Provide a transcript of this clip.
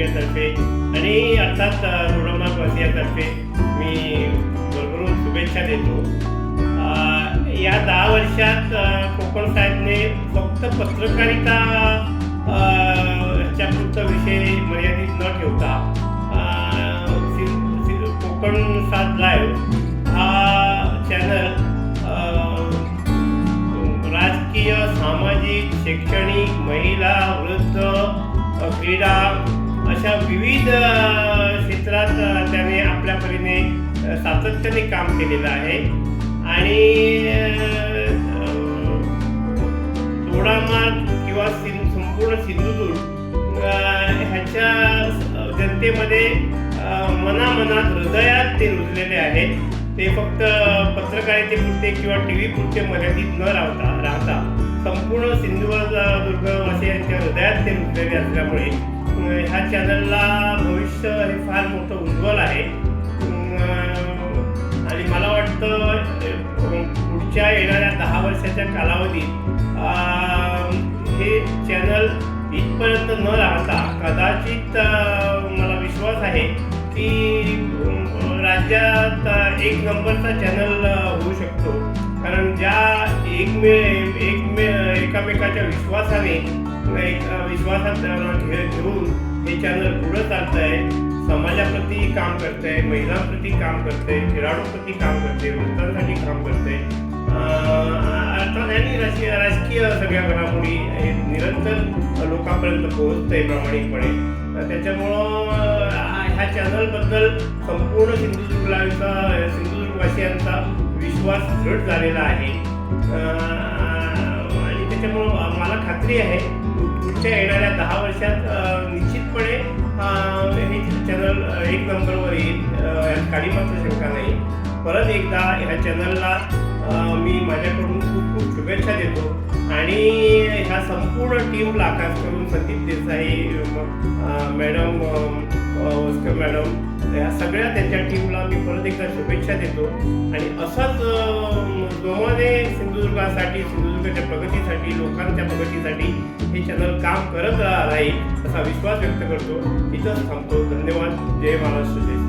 माझ्यातर्फे कुटुंबियातर्फे आणि अर्थात रुडमागवासियातर्फे मी भरभरून शुभेच्छा देतो. या दहा वर्षात कोकण साहेबने फक्त पत्रकारिता अ, ह्याच्यापुरता विषय मर्यादित न ठेवता कोकण सात लाईव्ह हा चॅनल राजकीय सामाजिक शैक्षणिक महिला वृद्ध क्रीडा अशा विविध क्षेत्रात त्याने आपल्या परीने सातत्याने काम केलेलं आहे. आणि अ, किंवा सिं संपूर्ण सिंधुदुर्ग ह्याच्या जनतेमध्ये मनामनात हृदयात ते रुजलेले आहेत. ते फक्त पत्रकारितेपुरते किंवा टी व्ही पुरते मर्यादित न राहता राहता संपूर्ण सिंधुदुर्गवासियांच्या हृदयात ते रुजलेले असल्यामुळे ह्या चॅनलला भविष्य हे फार मोठं उज्ज्वल आहे. आणि मला वाटतं पुढच्या येणाऱ्या दहा वर्षाच्या कालावधीत हे चॅनल इथपर्यंत न राहता कदाचित मला विश्वास आहे की राज्यात एक नंबरचा चॅनल होऊ शकतो. कारण ज्या एकमेव एक एकमेकाच्या विश्वासाने एक विश्वासात घेऊन हे चॅनल पुढं चालत आहे समाजाप्रती काम करते महिलांप्रती काम करते खेळाडूंप्रती काम करते वृत्तांसाठी काम करते अर्थात यांनी राजकीय राजकीय सगळ्या घडामोडी हे निरंतर लोकांपर्यंत पोहोचते प्रामाणिकपणे. त्याच्यामुळं ह्या चॅनलबद्दल संपूर्ण सिंधुदुर्गला सिंधुदुर्गवासियांचा विश्वास दृढ झालेला आहे. अं, त्याच्यामुळं मला खात्री आहे पुढच्या येणाऱ्या दहा वर्षात निश्चितपणे हे चॅनल एक नंबरवर येईल काही मात्र शंका नाही. परत एकदा ह्या चॅनलला मी माझ्याकडून खूप खूप शुभेच्छा देतो. आणि ह्या संपूर्ण टीमला खास करून संदीप देसाई मॅडम अं, मॅडम या सगळ्या त्यांच्या टीमला मी परत एकदा शुभेच्छा देतो. आणि असंच जोमाने सिंधुदुर्गासाठी सिंधुदुर्गाच्या प्रगतीसाठी लोकांच्या प्रगतीसाठी हे चॅनल काम करत राहील असा विश्वास व्यक्त करतो. इथंच थांबतो. धन्यवाद. जय महाराष्ट्र जय